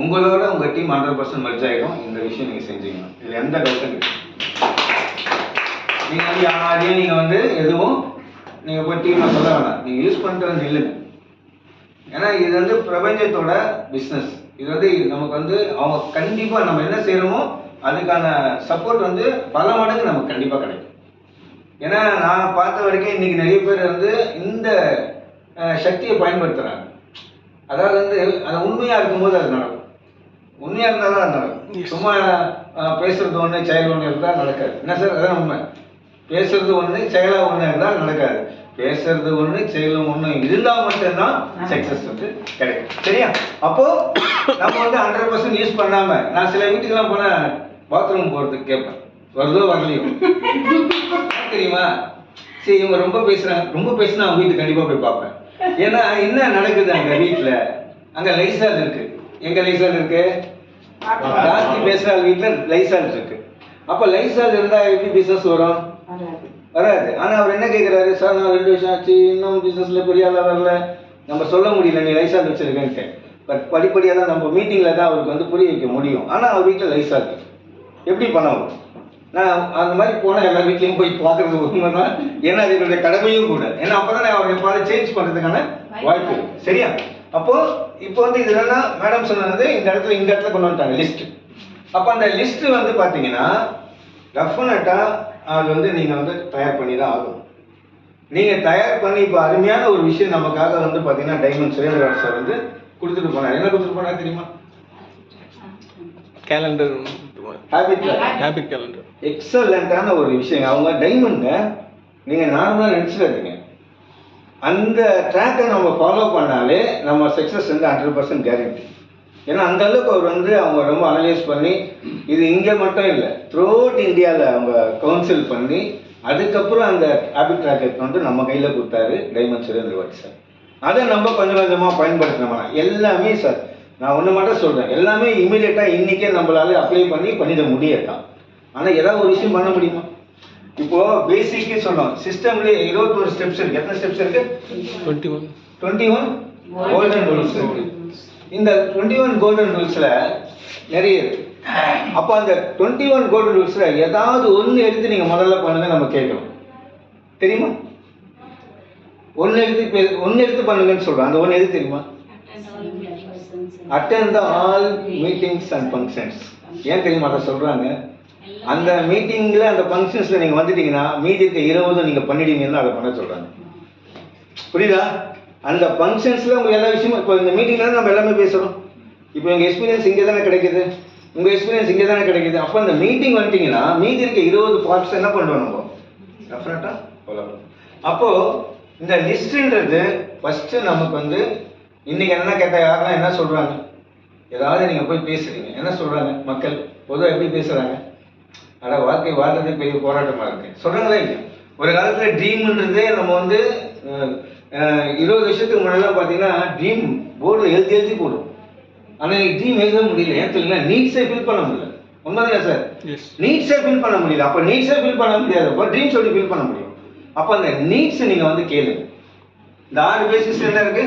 உங்களோட உங்கள் team hundred percent merge ஆகிடும் இந்த விஷயம் நீங்கள் செஞ்சீங்கன்னா இதில் எந்த டவுட்டும் இல்லை நீங்கள் வந்து யாரையும் நீங்கள் வந்து எதுவும் நீங்கள் போய் டீமில் சொல்ல வேணாம். நீங்கள் யூஸ் பண்ணிட்டு வந்து இல்லைங்க ஏன்னா இது வந்து பிரபஞ்சத்தோட பிஸ்னஸ் இது வந்து நமக்கு வந்து அவங்க கண்டிப்பாக நம்ம என்ன செய்கிறோமோ அதுக்கான சப்போர்ட் வந்து பல மடங்கு நமக்கு கண்டிப்பாக கிடைக்கும். ஏன்னா நான் பார்த்த வரைக்கும் இன்னைக்கு நிறைய பேர் வந்து இந்த சக்தியை பயன்படுத்துகிறாங்க அதாவது வந்து அது உண்மையாக இருக்கும்போது அது நடக்கும். உண்மையாக இருந்தால் தான் நடக்கும். சும்மா பேசுறது ஒன்று செயல் ஒன்று இருந்தால் நடக்காது. என்ன சார்? அதான் உண்மை. பேசுறது ஒன்று செயலாக ஒன்று இருந்தால் நடக்காது. பேசுறது ஒன்று செயலும் ஒன்று இருந்தால் மட்டும்தான் சக்ஸஸ் வந்து கிடைக்கும். சரியா? அப்போ நம்ம வந்து ஹண்ட்ரட் பர்சன்ட் யூஸ் பண்ணாம நான் சில வீட்டுக்கெல்லாம் போனால் பாத்ரூம் போகிறதுக்கு கேட்பேன். வருதோ வரலையோ? தெரியுமா? சரி இவங்க ரொம்ப பேசுறாங்க. ரொம்ப பேசினா அவங்க வீட்டுக்கு கண்டிப்பாக போய் பார்ப்பேன். ஏன்னா என்ன நடக்குது அங்கே வீட்டில் அங்கே லைசால் இருக்கு. எங்க லைசால் இருக்கு? ஜாஸ்தி பேசுகிற வீட்டில் லைசால் இருக்கு. அப்போ லைசால் இருந்தால் எப்படி பிஸ்னஸ் வரும்? வராது. ஆனா அவர் என்ன கேக்குறாரு? சார் நான் ரெண்டு வருஷம் ஆச்சு இன்னும் பிசினஸ்ல பெரிய ஆளா வரல. நம்ம சொல்ல முடியல நீ லைசால் வச்சிருக்கேன்ட்டு. பட் படிப்படியாக தான் நம்ம மீட்டிங்ல தான் அவருக்கு வந்து புரிய வைக்க முடியும். ஆனா அவர் வீட்டில் லைசா இருக்கு எப்படி பண்ணவும் நான் அந்த மாதிரி போனால் எல்லா வீட்லையும் போய் பார்க்கறது உண்மைதான். ஏன்னா அது என்னுடைய கடமையும் கூட. ஏன்னா அப்பதான் நான் அவருடைய பாதை சேஞ்ச் பண்றதுக்கான வாய்ப்பு. சரியா? அப்போ இப்போ வந்து இது என்னன்னா மேடம் சொன்னது இந்த இடத்துல இந்த இடத்துல கொண்டு வந்துட்டாங்க லிஸ்ட் அப்போ அந்த லிஸ்ட் வந்து பார்த்தீங்கன்னா டெஃபினட்டாக அது வந்து நீங்கள் வந்து தயார் பண்ணி தான் ஆகும் நீங்கள் தயார் பண்ணி இப்போ அருமையான ஒரு விஷயம் நமக்காக வந்து பார்த்தீங்கன்னா டைமண்ட் சுரேந்திரராஜ் சார் வந்து கொடுத்துட்டு போனார். என்ன கொடுத்துட்டு போனார் தெரியுமா? கேலண்டர் ஹேபிட் ஹேபிட் கேலண்டர் எக்ஸலண்ட்டான ஒரு விஷயம் அவங்க டைமண்ட்ங்க நீங்கள் நார்மலாக நினச்சிடாதீங்க. அந்த ட்ராக்கை நம்ம ஃபாலோ பண்ணாலே நம்ம சக்ஸஸ் வந்து ஹண்ட்ரட் பர்சன்ட் கேரண்டி ஏன்னா அந்த அளவுக்கு அவர் வந்து அவங்க ரொம்ப அனலைஸ் பண்ணி இது இங்கே மட்டும் இல்லை த்ரூஅவுட் இந்தியாவில் அவங்க கவுன்சில் பண்ணி அதுக்கப்புறம் அந்த ஹேபிட் ட்ராக்கை வந்து நம்ம கையில் கொடுத்தாரு டைமண்ட் சுரேந்திரவாடி சார். அதை நம்ம கொஞ்சம் கொஞ்சமாக பயன்படுத்தினோம்னா எல்லாமே சார் நான் ஒன்று மட்டும் சொல்கிறேன் எல்லாமே இமீடியட்டாக இன்றைக்கே நம்மளால அப்ளை பண்ணி பண்ணிட முடியத்தான் ஆனால் ஏதாவது ஒரு விஷயம் பண்ண முடியுமா? இப்போ பேசிக்கே சொன்னோம் சிஸ்டம்லேயே இருபத்தொரு ஸ்டெப்ஸ் இருக்கு. எத்தனை ஸ்டெப்ஸ் இருக்கு? Twenty one twenty one golden rules இருக்கு. இந்த டுவெண்ட்டி ஒன் கோல்டன் ரூல்ஸில் நிறைய இருக்கு. அப்போ அந்த டுவெண்ட்டி ஒன் கோல்டன் ரூல்ஸில் ஏதாவது ஒன்று எடுத்து நீங்கள் முதல்ல பண்ணுங்க நம்ம கேட்கணும். தெரியுமா? ஒன்று எடுத்து ஒன்று எடுத்து பண்ணுங்கன்னு சொல்கிறோம் அந்த ஒன்று எது தெரியுமா? Attend the all meetings and functions ஏன் தெரியுமா அதை சொல்கிறாங்க அந்த மீட்டிங்கில் அந்த ஃபங்க்ஷன்ஸில் நீங்கள் வந்துட்டீங்கன்னா மீதி இருக்க இருபதும் நீங்கள் பண்ணிட்டீங்கன்னு அதை பண்ண சொல்கிறாங்க புரியுதா? அந்த ஃபங்க்ஷன்ஸில் உங்கள் எல்லா விஷயமும் இப்போ இந்த மீட்டிங்கில் நம்ம எல்லாமே பேசுகிறோம் இப்போ எங்கள் எக்ஸ்பீரியன்ஸ் இங்கே தானே கிடைக்குது? உங்கள் எக்ஸ்பீரியன்ஸ் இங்கே தானே கிடைக்குது? அப்போ அந்த மீட்டிங் வந்துட்டீங்கன்னா மீதி இருக்க இருபது பார்ட்ஸ் என்ன பண்ணுவோம் நம்ம? டெஃபினட்டாக ஃபாலோ அப்போது இந்த லிஸ்ட்டுன்றது ஃபஸ்ட்டு நமக்கு வந்து இன்றைக்கி என்ன கேட்டால் யாரெல்லாம் என்ன சொல்கிறாங்க ஏதாவது நீங்கள் போய் பேசுகிறீங்க என்ன சொல்கிறாங்க மக்கள்? பொதுவாக எப்படி பேசுகிறாங்க அட வாழ்க்கை வாழ்றதே பெரிய போராட்டமாக இருக்கு. சொல்கிறாங்களே இல்லையா? ஒரு காலத்தில் ட்ரீம்ன்றதே நம்ம வந்து இருபது வருஷத்துக்கு முன்னாடிலாம் பார்த்தீங்கன்னா ட்ரீம் போர்டில் எழுதி எழுதி போடும். ஆனால் இன்னைக்கு ட்ரீம் எழுத முடியல. ஏன் தெரியுங்களா நீட்ஸே ஃபில் பண்ண முடியல. உண்மைதானே சார் நீட்ஸே ஃபில் பண்ண முடியல. அப்போ நீட்ஸே ஃபில் பண்ண முடியாது. அப்போ ட்ரீம்ஸ் எப்படி ஃபில் பண்ண முடியும். அப்போ அந்த நீட்ஸ் நீங்கள் வந்து கேளுங்க. இந்த ஆறு பேசிஸ் என்ன இருக்கு?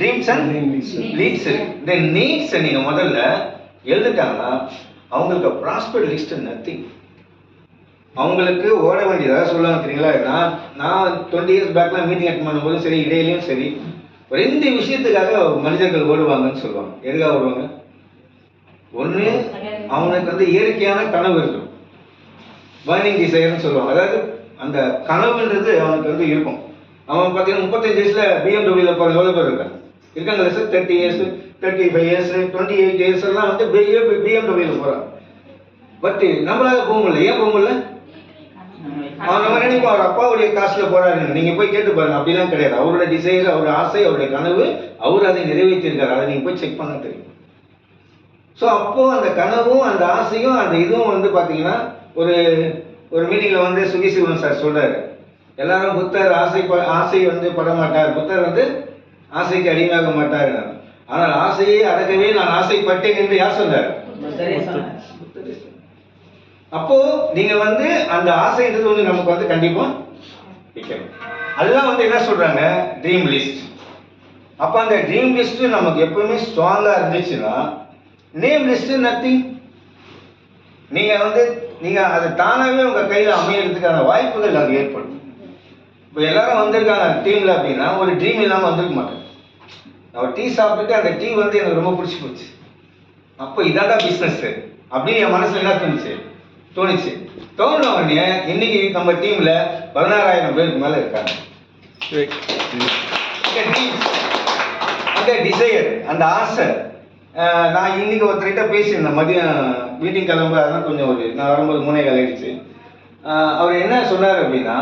ட்ரீம்ஸ் அண்ட் இருக்கு இந்த நீட்ஸை நீங்கள் முதல்ல எழுதிட்டாங்கன்னா அவங்களுக்கு ப்ராஸ்பர் லிஸ்ட் நத்திங் அவங்களுக்கு ஓட வேண்டிய அதாவது சொல்லுவாங்க தெரியுங்களா? நான் நான் டுவெண்ட்டி இயர்ஸ் பேக்லாம் மீட்டிங் அட்டன் பண்ணும்போது சரி இடையிலையும் சரி ரெண்டு விஷயத்துக்காக மனிதர்கள் ஓடுவாங்கன்னு சொல்லுவாங்க. எதுக்காக ஓடுவாங்க? ஒன்று அவனுக்கு வந்து இயற்கையான கனவு இருக்கும். பர்னிங் டிசைர்னு சொல்லுவாங்க. அதாவது அந்த கனவுன்றது அவனுக்கு வந்து இருக்கும். அவன் பார்த்தீங்கன்னா முப்பத்தஞ்சு வயசில் பிஎம்டபிள்யூல போகிற எவ்வளோ பேர் இருக்காங்க? இருக்காங்க sir thirty years thirty five years twenty eight years எல்லாம் வந்து பிஎம்டபிள்யூல போகிறான் பட் நம்மளால போக முடியல. ஏன் போக முடியல? அவங்க நம்ம அவர் அப்பாவுடைய காசுல போறாரு நீங்க போய் கேட்டு பாருங்க. அப்படிலாம் கிடையாது. அவரோட டிசைர் அவர் ஆசை அவருடைய கனவு அவர் அதை நிறைவேற்றிருக்காரு அதை நீங்க போய் செக் பண்ண தெரியும். ஸோ அப்போ அந்த கனவும் அந்த ஆசையும் அந்த இதுவும் வந்து பாத்தீங்கன்னா ஒரு ஒரு மீட்டிங்ல வந்து சுகி சிவன் சார் சொல்றாரு. எல்லாரும் புத்தர் ஆசை ஆசை வந்து பட மாட்டார் புத்தர் வந்து ஆசைக்கு அடிமையாக மாட்டார். ஆனால் ஆசையை அடக்கவே நான் ஆசைப்பட்டேன் என்று யார் சொன்னார். அப்போ நீங்க வந்து அந்த ஆசைன்றது வந்து நமக்கு வந்து கண்டிப்பா வைக்கணும். அதுதான் வந்து என்ன சொல்றாங்க? ட்ரீம் லிஸ்ட் அப்ப அந்த ட்ரீம் லிஸ்ட் நமக்கு எப்பவுமே ஸ்ட்ராங்கா இருந்துச்சுன்னா நேம் லிஸ்ட் நத்திங் நீங்க வந்து நீங்க அது தானாகவே உங்க கையில அமையறதுக்கான வாய்ப்புகள் அது ஏற்படும். இப்போ எல்லாரும் வந்திருக்காங்க டீம்ல அப்படின்னா ஒரு ட்ரீம் இல்லாமல் வந்திருக்க மாட்டேன் நான் டீ சாப்பிட்டுட்டு அந்த டீ வந்து எனக்கு ரொம்ப பிடிச்சி போச்சு. அப்போ இதாண்டா பிஸ்னஸ் அப்படின்னு என் மனசுல என்ன தோணுச்சு? தோணுச்சு. தோணுன உடனே இன்னைக்கு நம்ம டீம்ல பதினாறாயிரம் பேருக்கு மேல இருக்காங்க. அந்த டிசையர் அந்த ஆசை நான் இன்னைக்கு ஒருத்தர்கிட்ட பேசியிருந்தேன். மதியம் மீட்டிங் கிளம்ப அதான் கொஞ்சம் ஒரு நான் வரும்போது மூணே கால் ஆயிடுச்சு. அஹ் அவர் என்ன சொன்னார் அப்படின்னா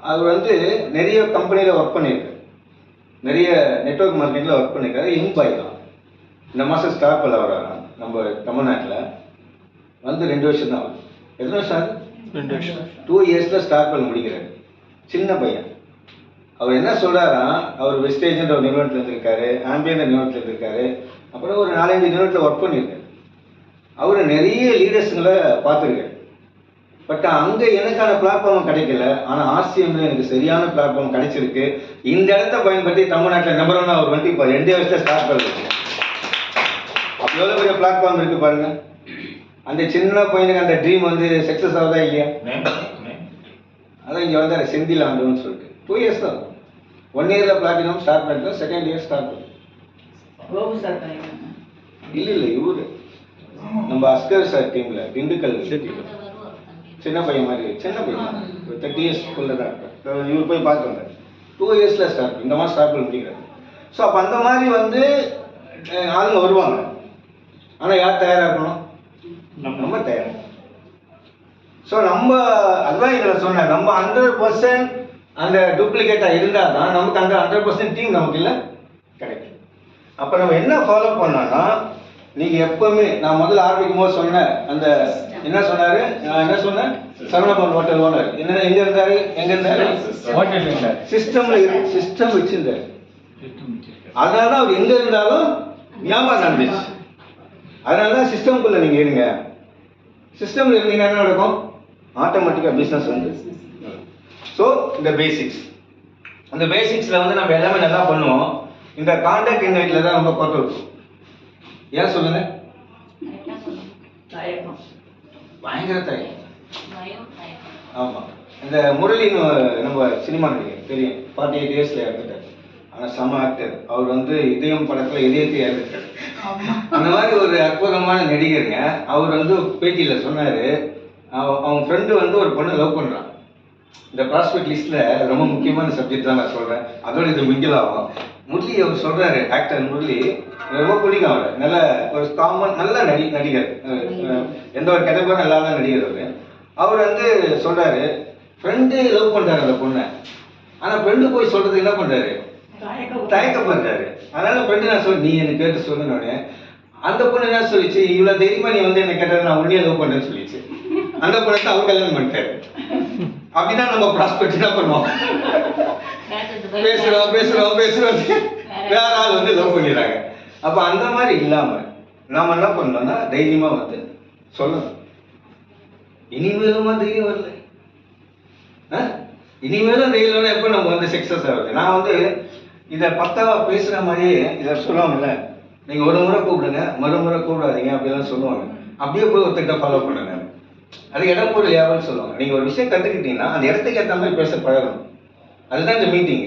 அவர் வந்து நிறைய கம்பெனியில் ஒர்க் பண்ணியிருக்காரு நிறைய நெட்வொர்க் மார்க்கெட்டில் ஒர்க் பண்ணியிருக்காரு யங் பாய் தான் இந்த மாதம் ஸ்டார் பண்ண வராராம் நம்ம தமிழ்நாட்டில். வந்து ரெண்டு வருஷம் தான். எத்தனை வருஷம் ஆகுது? ரெண்டு வருஷம். டூ இயர்ஸில் ஸ்டார்ட் பண்ண முடிக்கிறாரு. சின்ன பையன். அவர் என்ன சொல்றாராம் அவர் வெஸ்டேஜ்ன்ற ஒரு நிறுவனத்தில் இருந்திருக்காரு ஆம்பியன்ற நிறுவனத்தில் இருந்திருக்காரு. அப்புறம் ஒரு நாலஞ்சு நிறுவனத்தில் ஒர்க் பண்ணியிருக்காரு. அவர் நிறைய லீடர்ஸுங்களை பார்த்துருக்காரு. பட் அங்கே எனக்கான பிளாட்ஃபார்ம் கிடைக்கல. ஆனால் ஆர்சிஎம்ல எனக்கு சரியான பிளாட்ஃபார்ம் கிடைச்சிருக்கு. இந்த இடத்த பயன்படுத்தி தமிழ்நாட்டில் நம்பர் ஒன் அவர் வந்து இப்போ ரெண்டே வருஷத்தில் ஸ்டார்ட் பண்ணிருக்கு அப்போ எவ்வளோ பெரிய பிளாட்ஃபார்ம் இருக்கு பாருங்க. அந்த சின்ன பையனுக்கு அந்த ட்ரீம் வந்து சக்ஸஸ் ஆகுதா இல்லையா? அதான் இங்கே வந்தார் செந்தில் ஆண்டவன் சொல்லிட்டு. டூ இயர்ஸ் தான். ஒன் இயரில் பிளாட்டினம் ஸ்டார்ட் பண்ணிட்டோம். செகண்ட் இயர் ஸ்டார்ட் பண்ணோம் பண்ணிருக்காங்க இல்லை இல்லை இவரு. நம்ம அஸ்கர் சார் டீமில் திண்டுக்கல் சின்ன பையன் மாதிரி சின்ன பையன் ஒரு தேர்ட்டி இயர்ஸ்க்குள்ளே தான் இருப்பார். இவர் போய் பார்த்து வந்தார். டூ இயர்ஸில் ஸ்டார்ட் இந்த மாதிரி ஸ்டார்ட் பண்ணி முடிக்கிறாரு ஸோ அப்போ அந்த மாதிரி வந்து ஆளுங்க வருவாங்க. ஆனால் யார் தயாராக இருக்கணும்? நம்ம தயார் ஸோ நம்ம அதான் இதில் சொன்னேன் நம்ம ஹண்ட்ரட் பர்சன்ட் அந்த டூப்ளிகேட்டாக இருந்தால் தான் நமக்கு அந்த ஹண்ட்ரட் பர்சன்ட் டீம் நமக்கு இல்லை? கிடைக்கும். அப்போ நம்ம என்ன ஃபாலோ பண்ணோம்னா நீங்கள் எப்பவுமே நான் முதல்ல ஆரம்பிக்கும் போது சொன்னேன் அந்த என்ன சொன்னாரு? நான் என்ன சொன்னேன்? சரவணபவன் ஹோட்டல் ஓனர் என்ன எங்க இருந்தாரு? எங்க இருந்தாரு? ஹோட்டல் இருந்தார் சிஸ்டம்ல சிஸ்டம் வச்சிருந்தாரு. அதனால தான் அவர் எங்க இருந்தாலும் வியாபாரம் நடந்துச்சு. அதனால தான் சிஸ்டம்குள்ள நீங்க இருங்க. சிஸ்டம்ல இருந்தீங்கன்னா என்ன நடக்கும்? ஆட்டோமேட்டிக்காக பிஸ்னஸ் வந்து ஸோ இந்த பேசிக்ஸ் அந்த பேசிக்ஸில் வந்து நம்ம எல்லாமே நல்லா பண்ணுவோம். இந்த கான்டாக்ட் இன்வைட்டில் தான் ரொம்ப குறை இருக்கும். ஏன் சொல்லுங்க? பயங்கர தயக்கம். ஆமாம் இந்த முரளின்னு நம்ம சினிமா நடிகர் தெரியும். ஃபார்ட்டி எயிட் இயர்ஸில் இறந்துட்டார். ஆனால் செம ஆக்டர் அவர் வந்து இதயம் படத்தில் இதயத்தை இறந்துட்டார் அந்த மாதிரி ஒரு அற்புதமான நடிகருங்க. அவர் வந்து பேட்டியில் சொன்னார் அவங்க ஃப்ரெண்டு வந்து ஒரு பொண்ணை லவ் பண்ணுறான் இந்த ப்ராஸ்பெக்ட் லிஸ்ட்டில் ரொம்ப முக்கியமான சப்ஜெக்ட் தான் நான் சொல்கிறேன் அதோட இது மிங்கில் ஆகும். முரளி அவர் சொல்கிறாரு ஆக்டர் முரளி ரொம்ப பிடிக்கும் அவரை. நல்ல ஒரு காமன் நல்ல நடி நடிகர். எந்த ஒரு கெட்டப்பான இல்லாத நடிகர் அவர். அவர் வந்து சொல்கிறாரு ஃப்ரெண்டு லவ் பண்ணுறாரு அந்த பொண்ணை. ஆனால் ஃப்ரெண்டு போய் சொல்கிறது என்ன பண்ணுறாரு தயக்கம் தயக்கப்படுறாரு அதனால ஃப்ரெண்டு நான் சொல் நீ எனக்கு கேட்டு சொல்லுனோடனே அந்த பொண்ணு என்ன சொல்லிச்சு? இவ்வளோ தைரியமா நீ வந்து என்ன கேட்டது நான் உடனே லவ் பண்ணேன்னு சொல்லிச்சு. அந்த பொண்ணை அவர் கல்யாணம் பண்ணிட்டாரு. அப்படிதான் நம்ம ப்ராஸ்பெக்ட் என்ன பண்ணுவோம்? பேசுறோம் பேசுறோம் பேசுறோம். வேற ஆள் வந்து லவ் பண்ணிடுறாங்க. அப்ப அந்த மாதிரி இல்லாம நாம என்ன பண்ணோம்னா தைரியமா வந்து சொல்லணும். இனிமேலுமா தைரியம் வரல. இனிமேலும் தைரியம் எப்போ நம்ம வந்து சக்ஸஸ் ஆகுது? நான் வந்து இதை பத்தாவா பேசுற மாதிரியே இதை சொல்லுவாங்கல்ல. நீங்க ஒரு முறை கூப்பிடுங்க மறுமுறை கூப்பிடாதீங்க அப்படிலாம் சொல்லுவாங்க. அப்படியே போய் ஒருத்தர்கிட்ட ஃபாலோ பண்ணுங்க. அது இடம் பொருள் வியாபாரம் சொல்லுவாங்க. நீங்க ஒரு விஷயம் கத்துக்கிட்டீங்கன்னா அந்த இடத்துக்கு ஏற்ற மாதிரி பேச பழகணும். அதுதான் இந்த மீட்டிங்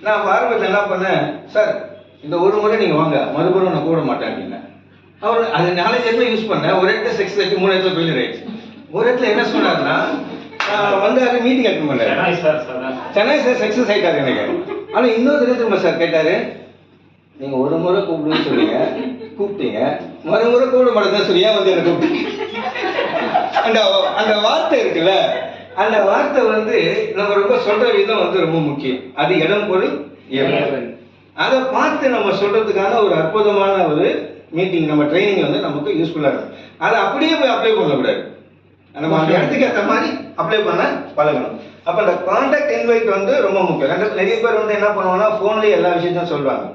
நான் ஆரம்பத்தில் என்ன பண்ணேன்? சார் இந்த ஒரு முறை நீங்க வாங்க. மறுபுறம் நான் கூட மாட்டேன் அப்படின்னேன் அவர் அது நாலஞ்சு இடத்துல யூஸ் பண்ணேன். ஒரு இடத்துல செக்ஸ் ஆயிடுச்சு மூணு இடத்துல ஃபெயிலியர் ஆயிடுச்சு ஒரு இடத்துல என்ன சொன்னாருன்னா ஆஹ் வந்து அது மீட்டிங் அட்டன் பண்ணாரு Chennai sir sir. Chennai sir success ஆயிட்டாரு எனக்கு. ஆனா இன்னொரு திரும்ப சார் கேட்டாரு. நீங்க ஒரு முறை கூப்பிடுன்னு சொன்னீங்க கூப்பிட்டீங்க. மறுமுறை கூப்பிட மாட்டேன்னு சொல்லி ஏன் வந்து என்ன கூப்பிட்டீங்க? அந்த அந்த வார்த்தை இருக்குல்ல அந்த வார்த்தை வந்து நம்ம ரொம்ப சொல்ற விதம் வந்து ரொம்ப முக்கியம். அது இடம் பொருள் ஏவல். அதை பார்த்து நம்ம சொல்றதுக்கான ஒரு அற்புதமான ஒரு மீட்டிங் நம்ம ட்ரைனிங் வந்து நமக்கு யூஸ்ஃபுல்லா இருக்கும். அதை அப்படியே போய் அப்ளை பண்ணக்கூடாது. நம்ம அந்த இடத்துக்கு ஏற்ற மாதிரி அப்ளை பண்ண பழகணும். அப்போ அந்த காண்டாக்ட் இன்வைட் வந்து ரொம்ப முக்கியம். நிறைய பேர் வந்து என்ன பண்ணுவாங்கன்னா ஃபோன்லேயே எல்லா விஷயத்தையும் சொல்றாங்க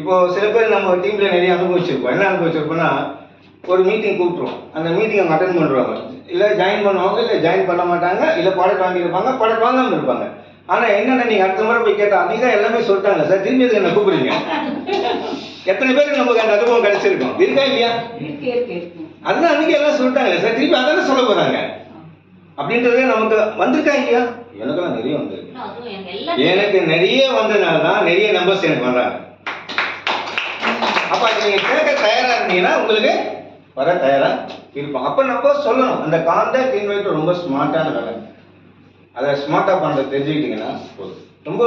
இப்போ சில பேர் நம்ம டீம்ல நிறைய அனுபவிச்சிருப்போம். என்ன அனுபவிச்சிருப்போம்னா ஒரு மீட்டிங் கூப்பிட்டுருவோம். அந்த மீட்டிங் அவங்க அட்டன் பண்ணுவாங்க இல்லை ஜாயின் பண்ணுவாங்க இல்லை ஜாயின் பண்ண மாட்டாங்க இல்லை ப்ராடக்ட் வாங்கியிருப்பாங்க ப்ராடக்ட் வாங்காமல் இருப்பாங்க. ஆனால் என்னென்ன நீங்கள் அடுத்த முறை போய் கேட்டால் நீங்கள் எல்லாமே சொல்லிட்டாங்க சார் திரும்பி எதுக்கு என்ன கூப்பிடுறீங்க? எத்தனை பேருக்கு நமக்கு அந்த அனுபவம் கிடைச்சிருக்கும்? இருக்கா இல்லையா? அதுதான் அன்னைக்கு எல்லாம் சொல்லிட்டாங்க. சார் திருப்பி அதானே சொல்ல போறாங்க. அப்படின்றதே நமக்கு வந்திருக்கா இல்லையா? எனக்கெல்லாம் நிறைய வந்திருக்கு. எனக்கு நிறைய வந்ததுனால தான் நிறைய நம்பர்ஸ் எனக்கு வர்றாங்க. அப்ப அது நீங்க கேட்க தயாரா இருந்தீங்கன்னா உங்களுக்கு வர தயாரா இருப்போம். அப்ப நம்ம சொல்லணும். அந்த கான்டாக்ட் இன்வைட் ரொம்ப ஸ்மார்ட்டான வேலை. அதை ஸ்மார்ட்டாக பண்ணுறது தெரிஞ்சுக்கிட்டீங்கன்னா போதும். ரொம்ப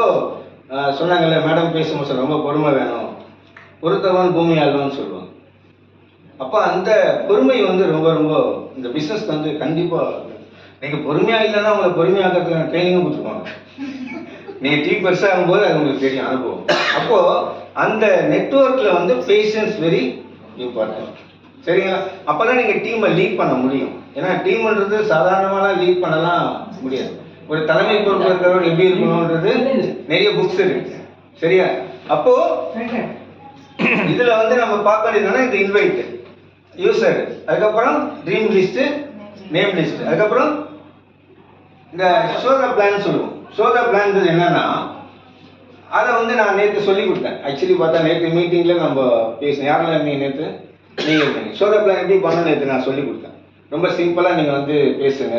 சொன்னாங்கல்ல மேடம் பேசும்போது ரொம்ப பொறுமை வேணும். பொறுத்தவன் பூமி ஆழ்வான்னு சொல்லுவாங்க. அப்போ அந்த பொறுமை வந்து ரொம்ப ரொம்ப இந்த பிஸ்னஸ்க்கு வந்து கண்டிப்பாக நீங்கள் பொறுமையாக இல்லைன்னா உங்களை பொறுமையாக்கிறதுக்கு ட்ரைனிங்கும் கொடுத்துருவாங்க நீங்கள் டீ பெருசாக ஆகும்போது அது உங்களுக்கு தெரியும் அனுபவம். அப்போது அந்த நெட்வொர்க்கில் வந்து பேஷன்ஸ் வெரி இம்பார்ட்டன்ட் சரிங்களா? அப்போ தான் நீங்கள் டீமை லீட் பண்ண முடியும். ஏன்னா டீம்ன்றது சாதாரணமாக லீட் பண்ணலாம் முடியாது. ஒரு தலைமை பொறுப்பு இருக்கிறவர் எப்படி இருக்கணுன்றது நிறைய புக்ஸ் இருக்கு. சரியா? அப்போ இதுல வந்து நம்ம பார்க்க வேண்டியது இந்த இன்வைட் யூசர் அதுக்கப்புறம் ட்ரீம் லிஸ்ட் நேம் லிஸ்ட் அதுக்கப்புறம் இந்த சோத பிளான் சொல்லுவோம். சோத பிளான்றது என்னன்னா அதை வந்து நான் நேற்று சொல்லி கொடுத்தேன் ஆக்சுவலி பார்த்தா நேற்று மீட்டிங்கில் நம்ம பேசினேன் யாரெல்லாம் நீங்கள் நேற்று நீங்கள் இருந்தீங்க சோத பிளான் எப்படி பண்ண நேற்று நான் சொல்லி கொடுத்தேன் ரொம்ப சிம்பிளாக நீங்கள் வந்து பேசுங்க.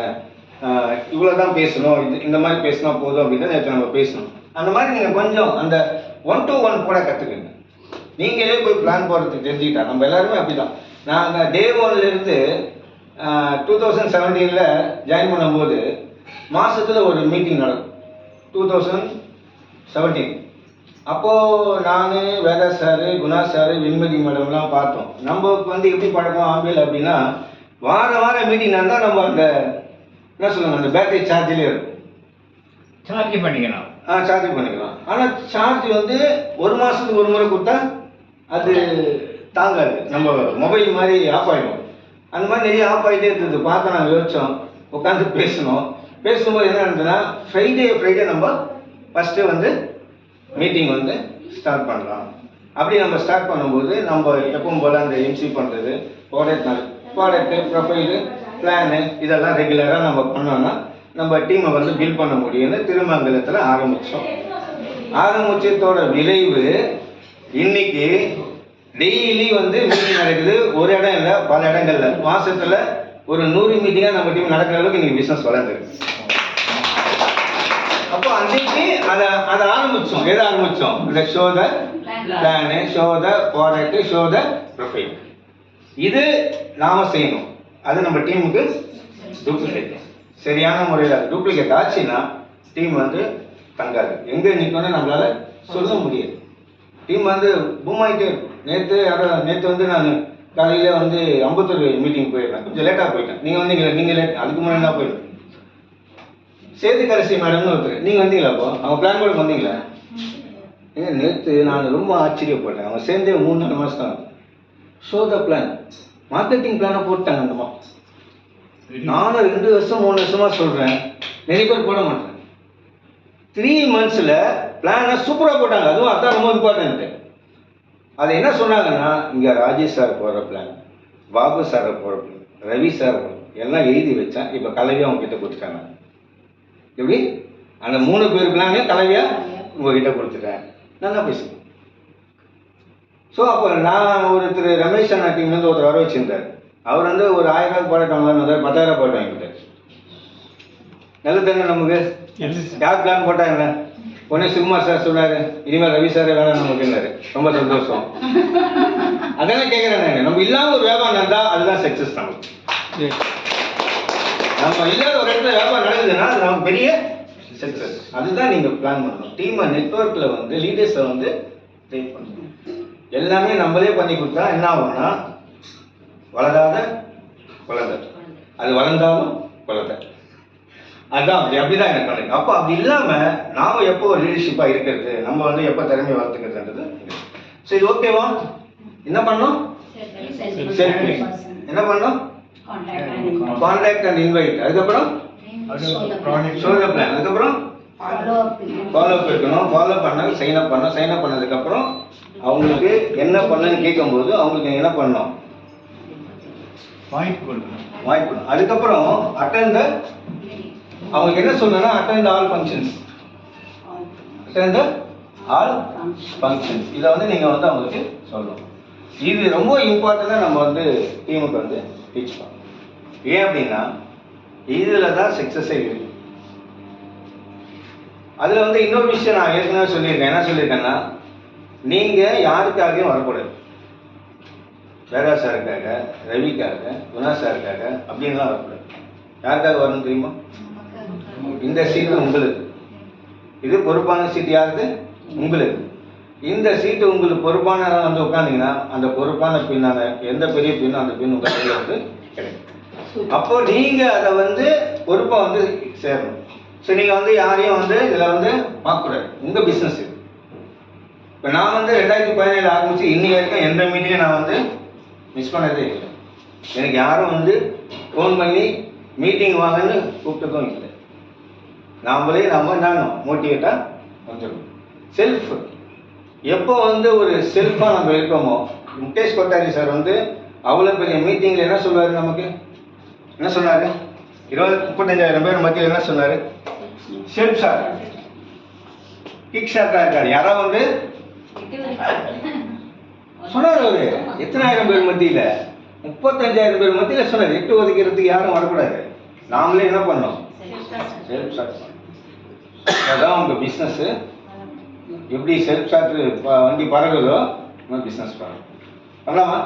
இவ்வளோ தான் பேசணும். இது இந்த மாதிரி பேசினா போதும் அப்படின்னு நேற்று நம்ம பேசணும். அந்த மாதிரி நீங்கள் கொஞ்சம் அந்த ஒன் டு ஒன் கூட கற்றுக்குங்க நீங்களே போய் பிளான் போடுறதுக்கு தெரிஞ்சுக்கிட்டா நம்ம எல்லாருமே அப்படிதான். தான் அந்த டே ஒன்லேருந்து டூ தௌசண்ட் செவன்டீனில் ஜாயின் பண்ணும்போது மாசத்துல ஒரு மீட்டிங் நடக்கும். டூ தௌசண்ட் செவன்டீன் அப்போது நான் வேதா சார் குணா சார் விண்மதி மேடம்லாம் பார்த்தோம். நமக்கு வந்து எப்படி பழக்கம் ஆம்பியல் அப்படின்னா வார வாரம் மீட்டிங் நடந்தால் நம்ம அந்த என்ன சொல்லுவாங்க அந்த பேட்டரி சார்ஜ்லேயே இருக்கும். சார்ஜ் பண்ணிக்கணும் ஆ சார்ஜ் பண்ணிக்கலாம். ஆனால் சார்ஜ் வந்து ஒரு மாதத்துக்கு ஒரு முறை கொடுத்தா அது தாங்காது. நம்ம மொபைல் மாதிரி ஆஃப் ஆகிடும் அந்த மாதிரி நிறைய ஆஃப் ஆகிட்டே இருந்தது. பார்த்து நாங்கள் யோசிச்சோம். உட்காந்து பேசணும் பேசும்போது என்ன நடந்ததுன்னா ஃப்ரைடே ஃப்ரைடே நம்ம ஃபஸ்ட்டு வந்து மீட்டிங் வந்து ஸ்டார்ட் பண்ணலாம். அப்படி நம்ம ஸ்டார்ட் பண்ணும்போது நம்ம எப்பவும் போல் அந்த எம்சி பண்ணுறது ப்ராடக்ட் ப்ராடக்ட்டு ப்ரொஃபைலு பிளானு இதெல்லாம் ரெகுலராக நம்ம பண்ணோம்னா நம்ம டீமை வந்து பில்ட் பண்ண முடியும்னு திருமங்கலத்தில் ஆரம்பித்தோம் ஆரம்பிச்சதோட விளைவு இன்னைக்கு டெய்லி வந்து மீட்டிங் நடக்குது. ஒரு இடம் இல்லை பல இடங்கள்ல. மாசத்துல ஒரு நூறு மீட்டிங்காக நம்ம டீம் நடக்கிற அளவுக்கு இன்னைக்கு பிஸ்னஸ் வளர்ந்துருக்கு அப்போ அன்னைக்கு அதை அதை ஆரம்பித்தோம் எதை ஆரம்பித்தோம் இந்த show the plan show the product show the profile இது நாம செய்யணும். அது நம்ம டீமுக்கு டூப்ளிகேட் சரியான முறையில் டூப்ளிகேட் ஆச்சுன்னா டீம் வந்து தங்காது. எங்கே நிற்கணும்னு நம்மளால சொல்ல முடியாது. டீம் வந்து பூமாயிட்டே இருக்கும். நேற்று யாரோ நேற்று வந்து நான் காலையில் வந்து அம்பத்தூர் மீட்டிங் போயிருந்தேன். கொஞ்சம் லேட்டாக போயிட்டேன். நீங்கள் வந்தீங்களா? நீங்கள் லேட் அதுக்கு முன்னாடி தான் போயிருந்தேன். சேது கரசி மேடம்னு ஒருத்தர். நீங்கள் வந்தீங்களா அப்போ? அவங்க பிளான் கூட வந்தீங்களா? ஏங்க நேற்று நான் ரொம்ப ஆச்சரியப்பட்டேன். அவங்க சேர்ந்தே மூணு நாலு மாதம் தான் ஷோ த பிளான் மார்க்கெட்டிங் பிளானை போட்டாங்க அந்தம்மா நானும் ரெண்டு வருஷம் மூணு வருஷமா சொல்கிறேன் நிறைய பேர் போட மாட்டேன் த்ரீ மந்த்ஸில் பிளானை சூப்பராக போட்டாங்க. அதுவும் அதான் ரொம்ப இம்பார்ட்டன்ட்டு அது என்ன சொன்னாங்கன்னா இங்கே ராஜேஷ் சார் போடுற பிளான் பாபு சார் போடுற பிளான் ரவி சார் எல்லாம் எழுதி வச்சேன் இப்போ கலவையாக அவங்க கிட்ட கொடுத்துட்டாங்க. எப்படி? அந்த மூணு பேர் பிளானே கலவையாக உங்ககிட்ட கொடுத்துட்டேன். நல்லா பேசுங்க. ஸோ அப்போ நான் ஒருத்தர் ரமேஷ் அண்ணா டீம்லேருந்து ஒருத்தர் வர வச்சிருந்தார். அவர் வந்து ஒரு ஆயிரம் ரூபாய் போராட்டம் பத்தாயிரம் ரூபாய் போட்டு வாங்கிட்டார் நல்லது தானே நமக்கு யார் பிளான் போட்டா என்ன உடனே சுகுமார் சார் சொன்னாரு இனிமேல் ரவி சாரே வேணாம் நமக்குன்னாரு. ரொம்ப சந்தோஷம். அதானே கேட்குறேன் நான். நம்ம இல்லாம ஒரு வியாபாரம் நடந்தா அதுதான் சக்ஸஸ் நமக்கு நம்ம இல்லாத ஒரு இடத்துல வியாபாரம் நடக்குதுன்னா அது நமக்கு பெரிய சக்ஸஸ் அதுதான் நீங்க பிளான் பண்ணணும். டீமை நெட்வொர்க்ல வந்து லீடர்ஸை வந்து ட்ரெயின் பண்ணணும். எல்லாமே நம்மளே பண்ணி கொடுத்தா என்ன ஆகும்னா வளராத குழந்தை அது வளர்ந்தாலும் குழந்தை அதான் அப்படி அப்படிதான் எனக்கு பண்ணுங்க அப்போ அப்படி இல்லாம நாம எப்போ ஒரு லீடர்ஷிப்பா இருக்கிறது நம்ம வந்து எப்போ திறமையை வளர்த்துக்கிறதுன்றது சரி ஓகேவா என்ன பண்ணோம்? சரி என்ன பண்ணோம்? கான்டாக்ட் அண்ட் இன்வைட் அதுக்கப்புறம்? ஷோ த பிளான் அதுக்கப்புறம்? ஃபாலோ அப் இருக்கணும். ஃபாலோ பண்ண சைன் அப் பண்ண சைன் அப் பண்ணதுக்கப்புறம் அவங்களுக்கு என்ன பண்ணணும்னு கேட்கும்போது அவங்களுக்கு என்ன பண்ணணும்? வாய்ப்பு கொடுக்கணும். வாய்ப்பு அதுக்கப்புறம் அட்டன் த அவங்களுக்கு என்ன சொல்லணும்னா attend all functions attend all functions இதை வந்து நீங்கள் வந்து அவங்களுக்கு சொல்லணும். இது ரொம்ப இம்பார்ட்டண்ட்டாக நம்ம வந்து டீமுக்கு வந்து டீச் பண்ணணும். ஏன் அப்படின்னா இதில் தான் சக்ஸஸே இருக்கு. அதில் வந்து இன்னொரு விஷயம் நான் ஏற்கனவே சொல்லியிருக்கேன். என்ன சொல்லியிருக்கேன்னா நீங்கள் யாருக்காகவும் வரக்கூடாது. வேதா சாருக்காக ரவிக்காக குணா சாருக்காக அப்படின்லாம் வரக்கூடாது. யாருக்காக வரணும் தெரியுமா? இந்த சீட்டு உங்களுக்கு. இது பொறுப்பான சீட்டு யாருக்கு உங்களுக்கு. இந்த சீட்டு உங்களுக்கு பொறுப்பான வந்து உட்காந்தீங்கன்னா அந்த பொறுப்பான பின்னான எந்த பெரிய பின்னும் அந்த பின் உங்களுக்கு வந்து கிடைக்கும். அப்போ நீங்க அதை வந்து பொறுப்பை வந்து சேரணும். ஸோ நீங்க வந்து யாரையும் வந்து இதில் வந்து பார்க்கக்கூடாது. உங்க பிசினஸ் இது. இப்போ நான் வந்து ரெண்டாயிரத்தி பதினேழு ஆரம்பிச்சு இன்னி வரைக்கும் எந்த மீட்டிங்கும் நான் வந்து மிஸ் பண்ணதே இல்லை. எனக்கு யாரும் வந்து ஃபோன் பண்ணி மீட்டிங் வாங்கன்னு கூப்பிட்டதும் இல்லை. நாமளே நம்ம என்ன மோட்டிவேட்டாக வந்துடும் செல்ஃப் எப்போ வந்து ஒரு செல்ஃபாக நம்ம இருக்கோமோ முகேஷ் கொட்டாரி சார் வந்து அவ்வளோ பெரிய மீட்டிங்கில் என்ன சொல்லுவார் நமக்கு? என்ன சொன்னார்? இருபது முப்பத்தஞ்சாயிரம் பேர் மத்தியில் என்ன சொன்னார்? செல்ஃப் சார் கிக் ஷாட்டாக இருக்கார். யாரோ வந்து? சொன்னார் அவரு. எத்தனாயிரம் பேர் மத்தியில்? முப்பத்தஞ்சாயிரம் பேர் மத்தியில் சொன்னார். எட்டு ஒதுக்கிறதுக்கு யாரும் வரக்கூடாது. நாமளே என்ன பண்ணோம் செல்ஃப் பண்ணணும் அதான் உங்கள் பிஸ்னஸ்ஸு எப்படி செல்ஃப் ஸ்டார்ட் வண்டி பறகுதோ உங்கள் பிஸ்னஸ் பறக்கும் பண்ணலாமா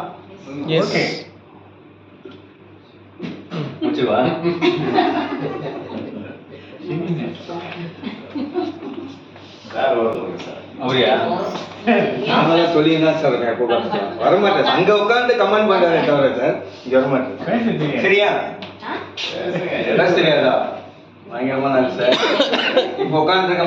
Okay. முடிச்சுவா அப்படியா நாமளே சொல்லினா சார் வரமாட்டேன் அங்க உட்காந்து கமெண்ட் பண்றாரே தவிர சார் இங்க வரமாட்டேன் சரியா தெரியாதா பயங்கரமா சார் இப்போ உட்காந்துருக்க